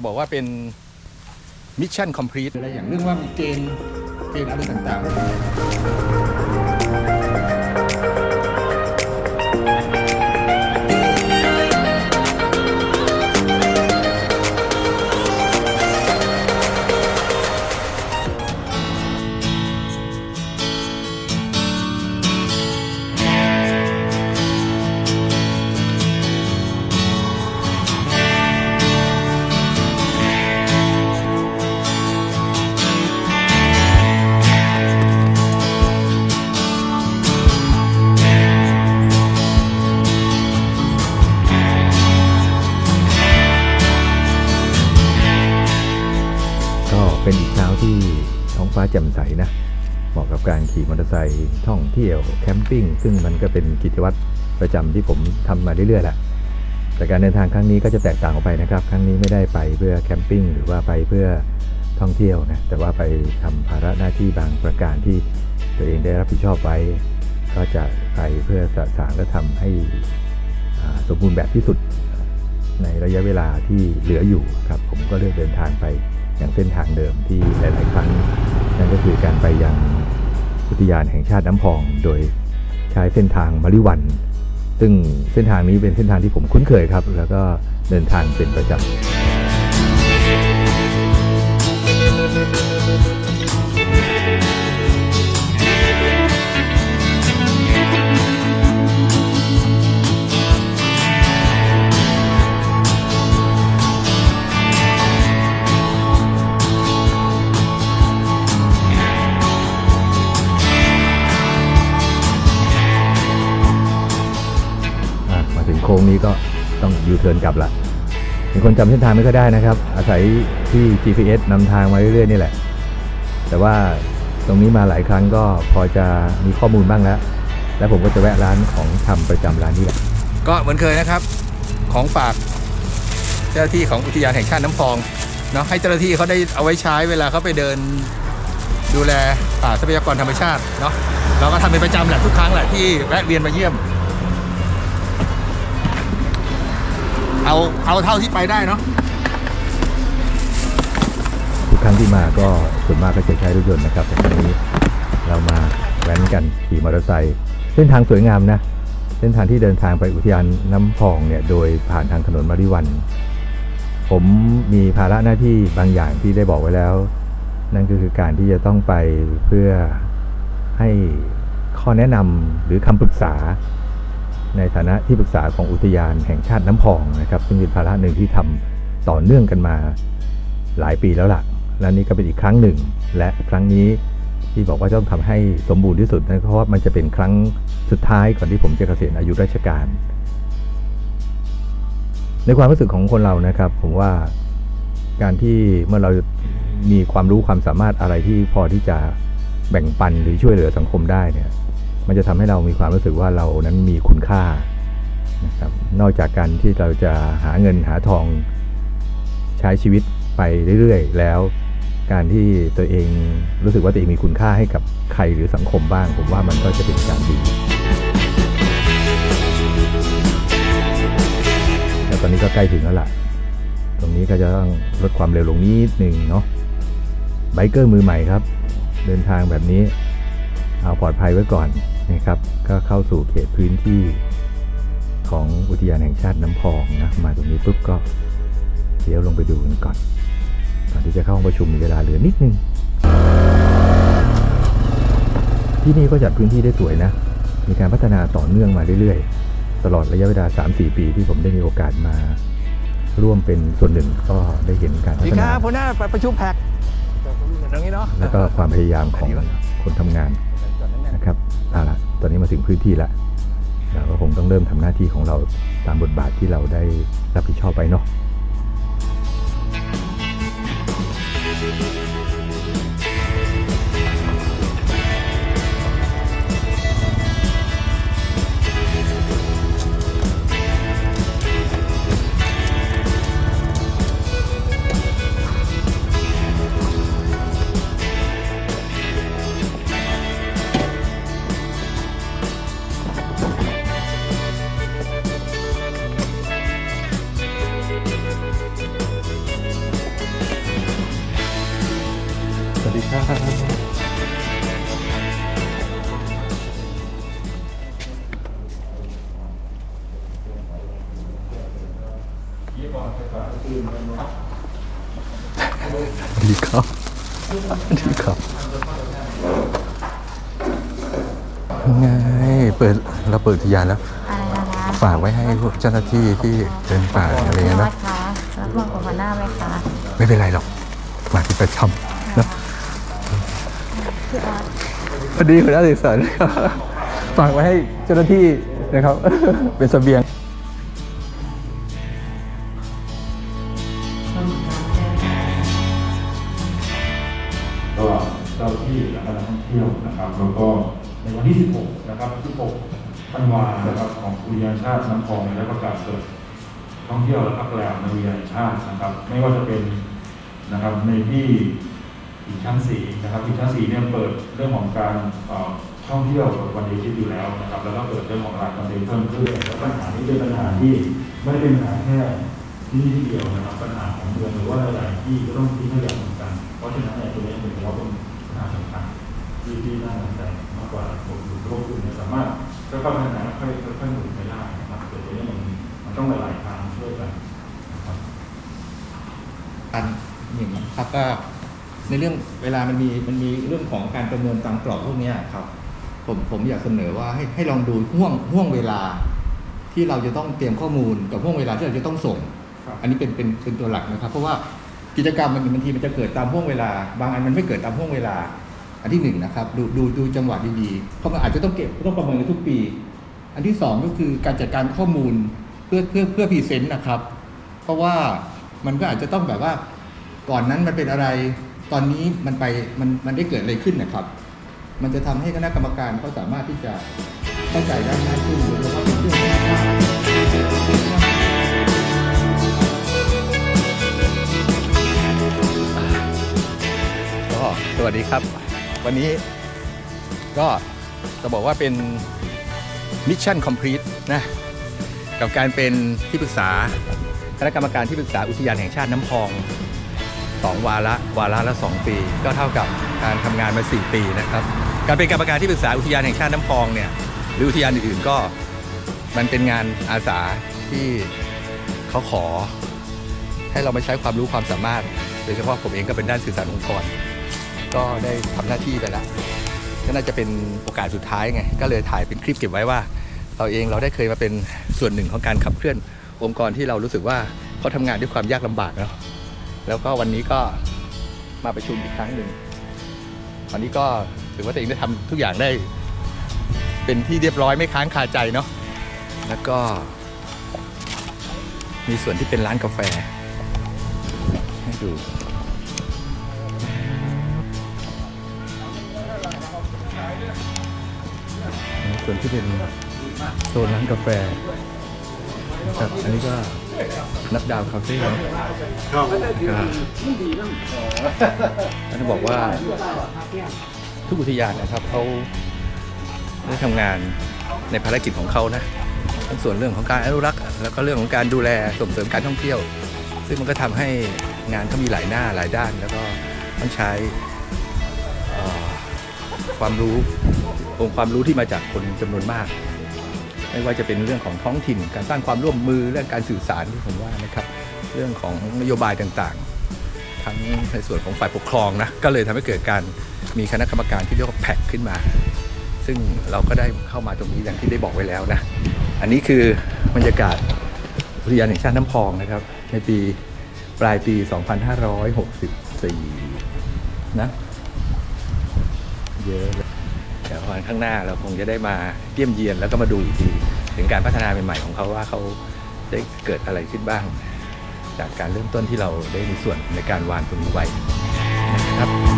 จะบอกว่าเป็นมิชชั่นคอมพลีทอะไรอย่างเรื่องว่ามีเกณฑ์เกณฑ์อะไรต่างๆ ฟ้าแจ่มใสนะเหมาะกับการขี่มอเตอร์ไซค์ท่องเที่ยวแคมปิ้งซึ่งมันก็เป็นกิจวัตรประจำที่ผมทำมาเรื่อยๆแหละแต่การเดินทางครั้งนี้ก็จะแตกต่างออกไปนะครับ ครั้งนี้ไม่ได้ไปเพื่อแคมปิ้งหรือว่าไปเพื่อท่องเที่ยวนะแต่ว่าไปทำภาระหน้าที่บางประการที่ตัวเองได้รับผิดชอบไว้ ก็จะไปเพื่อสะสางและทำให้สมบูรณ์แบบที่สุดในระยะเวลาที่เหลืออยู่ครับ ผมก็เลือกเดินทางไปอย่างเส้นทางเดิมที่หลาย ๆ ครั้ง นั่นก็คือการไปยังอุทยานแห่งชาติน้ำพอง โดยใช้เส้นทางมาริวัน ซึ่งเส้นทางนี้เป็นเส้นทางที่ผมคุ้นเคยครับ แล้วก็เดินทางเป็นประจำ ค้งนี้ก็ต้องยูเทิร์นกลับละมีคนจำเส้นทางไม่ค่อยได้นะครับ อาศัยที่ GPS นำทางมาเรื่อยๆนี่แหละ แต่ว่าตรงนี้มาหลายครั้งก็พอจะมีข้อมูลบ้างแล้ว แล้วผมก็จะแวะร้านของทำประจำร้านนี้แหละ ก็เหมือนเคยนะครับ ของฝากเจ้าหน้าที่ของอุทยานแห่งชาติน้ำพองเนาะให้เจ้าหน้าที่เขาได้เอาไว้ใช้เวลาเขาไปเดินดูแลป่าทรัพยากรธรรมชาติเนาะเราก็ทำเป็นประจำแหละทุกครั้งแหละที่แวะเวียนมาเยี่ยม เอาเอาเท่าที่ไปได้เนาะทุกครั้งที่มาก็ส่วนมากก็จะใช้รถยนต์นะครับแต่ครั้งนี้เรามาแว้นกันขี่มอเตอร์ไซค์เส้นทางสวยงามนะเส้นทางที่เดินทางไปอุทยานน้ำพองเนี่ยโดยผ่านทางถนนมาริวัน ผมมีภาระหน้าที่บางอย่างที่ได้บอกไว้แล้ว นั่นก็คือการที่จะต้องไปเพื่อให้ข้อแนะนำหรือคำปรึกษา ในฐานะที่ปรึกษาของอุทยานแห่งชาติน้ำพองนะครับซึ่งเป็นภาระหนึ่งที่ทำต่อเนื่องกันมาหลายปีแล้วล่ะ และนี่ก็เป็นอีกครั้งหนึ่ง และครั้งนี้ที่บอกว่าต้องทำให้สมบูรณ์ที่สุดนะเพราะว่ามันจะเป็นครั้งสุดท้ายก่อนที่ผมจะเกษียณอายุราชการ ในความรู้สึกของคนเรานะครับ ผมว่าการที่เมื่อเรามีความรู้ความสามารถอะไรที่พอที่จะแบ่งปันหรือช่วยเหลือสังคมได้เนี่ย มันจะทำให้เรามีความรู้สึกว่าเรานั้นมีคุณค่านะครับนอกจากการที่เราจะหาเงินหาทองใช้ชีวิตไปเรื่อยๆ แล้ว การที่ตัวเองรู้สึกว่าตัวเองมีคุณค่าให้กับใครหรือสังคมบ้าง ผมว่ามันก็จะเป็นการดีแล้วตอนนี้ก็ใกล้ถึงแล้วล่ะ ตรงนี้ก็จะต้องลดความเร็วลงนิดหนึ่งเนาะไบเกอร์มือใหม่ครับ เดินทางแบบนี้เอาปลอดภัยไว้ก่อน นะครับ ก็เข้าสู่เขตพื้นที่ของอุทยานแห่งชาติน้ำพองนะ มาตรงนี้ปุ๊บก็เดี๋ยวลงไปดูกันก่อนก่อนที่จะเข้าห้องประชุมมีเวลาเหลือนิดนึง ที่นี่ก็จัดพื้นที่ได้สวยนะ มีการพัฒนาต่อเนื่องมาเรื่อยๆ ตลอดระยะเวลา 3-4 ปีที่ผมได้มีโอกาสมาร่วมเป็นส่วนหนึ่งก็ได้เห็นการพัดีฒคนารับหัวหน้าไปประชุมแพ็กตรงนี้เนาะแล้วก็ความพยายามของคนทำงาน นะครับเอาละตอนนี้มาถึงพื้นที่ละเราก็คงต้องเริ่มทำหน้าที่ของเราตามบทบาทที่เราได้รับผิดชอบไปเนาะ ดีครับ ดีครับไงเปิดเราเปิดอุทยานแล้วอะไรนะคะฝากไว้ให้พวกเจ้าหน้าที่ที่เดินป่าอะไรเงี้ยวัเนาะดคะรับรองกับหัวหน้าไหมคะไม่เป็นไรหรอก มาที่ประจำเนอะพี่ออสพอดีหัวหน้าศึกษานะครับฝากไว้ให้เจ้าหน้าที่นะครับ เป็นเสบียงาที่และคณะท่องเที่ยวนะครับแล้วก็ในวันที่ 16 นะครับ 16ธันวานะครับของอุทยานชาติน้ำพองได้ประกาศเปิดท่องเที่ยวและพักแรมในอุทยานชาตินะครับ ไม่ว่าจะเป็นนะครับในที่อีกชั้นสีนะครับอีกชั้นสีเนี่ยเปิดเรื่องของการท่องเที่ยววันเดย์ทิปอยู่แล้วนะครับ แล้วก็เปิดเรื่องของรายวันเดย์เพิ่มขึ้นแล้วปัญหานี้เป็นปัญหาที่ไม่ได้เป็นปัญหาแค่ที่นี่ที่เดียวนะครับปัญหาของเมืองหรือว่าหลายๆที่ก็ต้องทิ้งขยะเหมือนกัน เพราะฉะนั้นเนี่ยตรงนี้ผมว่าเป็น ปัญหาสำคัญที่ที่น่าสนใจมากกว่าผมหรือโลกอื่นเนี่ยสามารถค่อยๆพัฒนาค่อยๆค่อยๆหมุนไปได้นะครับแต่ตัวนี้มันมันต้องหลายๆทางช่วยกันนะครับอันหนึ่งครับก็ในเรื่องเวลามันมีมันมีเรื่องของการประเมินตามกรอบพวกเนี้ยครับ ผมผมอยากเสนอว่าให้ให้ลองดูห่วงห่วงเวลาที่เราจะต้องเตรียมข้อมูลกับห่วงเวลาที่เราจะต้องส่งครับอันนี้เป็นเป็นเป็นตัวหลักนะครับ เพราะว่า กิจกรรมมันบางทีมันจะเกิดตามห่วงเวลา บางอันมันไม่เกิดตามห่วงเวลา อันที่หนึ่งนะครับดูดูดูจังหวะดีๆเพราะมันอาจจะต้องเก็บต้องประเมินทุกปี อันที่สองก็คือการจัดการข้อมูลเพื่อเพื่อเพื่อพรีเซนต์นะครับ เพราะว่ามันก็อาจจะต้องแบบว่าก่อนนั้นมันเป็นอะไร ตอนนี้มันไปมันมันได้เกิดอะไรขึ้นนะครับ มันจะทำให้คณะกรรมการเขาสามารถที่จะเข้าใจได้ง่ายขึ้นโดยเฉพาะเป็นเรื่องที่ วัสดีครับ วันนี้ก็จะบอกว่าเป็นมิชชั่นคอมพลีทนะกับการเป็นที่ปรึกษาคณะกรรมการที่ปรึกษาอุทยานแห่งชาติน้ำพองสองวาระวาระละสองปี ก็เท่ากับการทำงานมา 4 ปีนะครับ การเป็นกรรมการที่ปรึกษาอุทยานแห่งชาติน้ำพองเนี่ยหรืออุทยานอื่นๆก็มันเป็นงานอาสาที่เขาขอให้เรามาใช้ความรู้ความสามารถ โดยเฉพาะผมเองก็เป็นด้านสื่อสารองค์กร ก็ได้ทำหน้าที่ไปแล้วก็น่าจะเป็นโอกาสสุดท้ายไง ก็เลยถ่ายเป็นคลิปเก็บไว้ว่า เราเองเราได้เคยมาเป็นส่วนหนึ่งของการขับเคลื่อนองค์กรที่เรารู้สึกว่าเขาทำงานด้วยความยากลำบากเนาะแล้วก็วันนี้ก็มาประชุมอีกครั้งหนึ่งวันนี้ก็ถือว่าตัวเองได้ทำทุกอย่างได้เป็นที่เรียบร้อยไม่ค้างคาใจเนาะแล้วก็ มีส่วนที่เป็นร้านกาแฟให้ดู ส่วนที่เป็นโซนร้านกาแฟนะครับอันนี้ก็นับดาวคาเฟ่เนาะก็ต้องบอกว่าทุกอุทยานนะครับเขาได้ทำงานในภารกิจของเขานะทั้งส่วนเรื่องของการอนุรักษ์ แล้วก็เรื่องของการดูแลส่งเสริมการท่องเที่ยว ซึ่งมันก็ทำให้งานเขามีหลายหน้าหลายด้าน แล้วก็ต้องใช้เอ่อความรู้ องค์ความรู้ที่มาจากคนจำนวนมาก ไม่ว่าจะเป็นเรื่องของท้องถิ่น การสร้างความร่วมมือเรื่องการสื่อสารที่ผมว่านะครับ เรื่องของนโยบายต่างๆ ทั้งในส่วนของฝ่ายปกครองนะก็เลยทำให้เกิดการมีคณะกรรมการที่เรียกว่าแพ็กขึ้นมา ซึ่งเราก็ได้เข้ามาตรงนี้อย่างที่ได้บอกไว้แล้วนะอันนี้คือบรรยากาศอุทยานแห่งชาติน้ำพองนะครับ ในปีปลายปี 2564 นะ เยอะ เดี๋ยววันข้างหน้าเราคงจะได้มาเยี่ยมเยียนแล้วก็มาดูอีกทีถึงการพัฒนาใหม่ๆของเขาว่าเขาได้เกิดอะไรขึ้นบ้าง จากการเริ่มต้นที่เราได้มีส่วนในการวานตรงนี้ไว้นะครับ